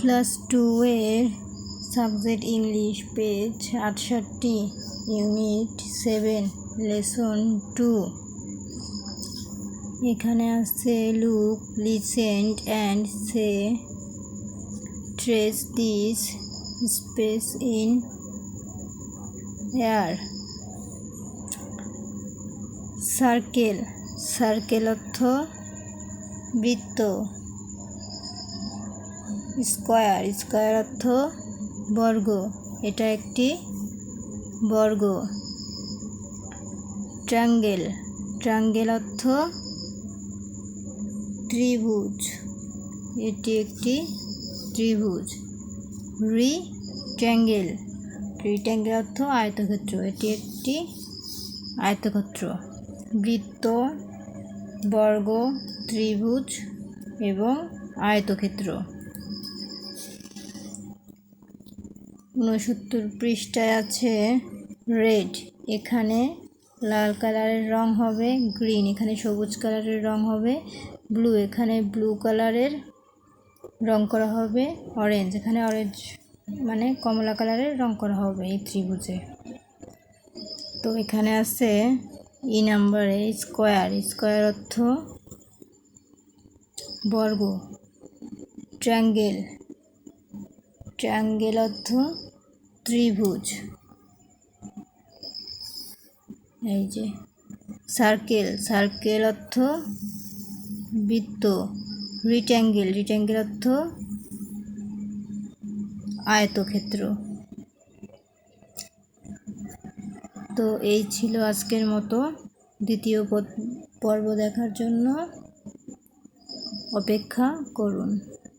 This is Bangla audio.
ক্লাস টু এর সাবজেক্ট ইংলিশ, পেজ আটষট্টি, ইউনিট সেভেন, লেসন টু। এখানে আছে look, listen, and say trace this space in air. Circle circle অর্থ বৃত্ত। স্কোয়ার স্কোয়ার অর্থ বর্গ। এটা একটি বর্গ। ট্রাঙ্গেল ট্রাঙ্গেল অর্থ ত্রিভুজ। এটি একটি ত্রিভুজ। রিট্যাঙ্গেল রিট্যাঙ্গেল অর্থ আয়তক্ষেত্র। এটি একটি আয়তক্ষেত্র। বৃত্ত, বর্গ, ত্রিভুজ এবং আয়তক্ষেত্র। ঊনসত্তর পৃষ্ঠায় আছে রেড এখানে লাল কালারের রং হবে গ্রিন এখানে সবুজ কালারের রং হবে ব্লু এখানে ব্লু কালারের রং করা হবে অরেঞ্জ এখানে অরেঞ্জ মানে কমলা কালারের রং করা হবে এই ত্রিভুজে। তো এখানে আছে ই নাম্বারে স্কোয়ার স্কোয়ার অর্থ বর্গ ট্রাঙ্গেল ট্রাঙ্গেল অর্থ ত্রিভুজ। এই যে সার্কেল সার্কেল অর্থ বৃত্ত রিট্যাঙ্গেল রিট্যাঙ্গেল অর্থ আয়তক্ষেত্র। তো এই ছিল আজকের মতো দ্বিতীয় পর্ব দেখার জন্য। অপেক্ষা করুন।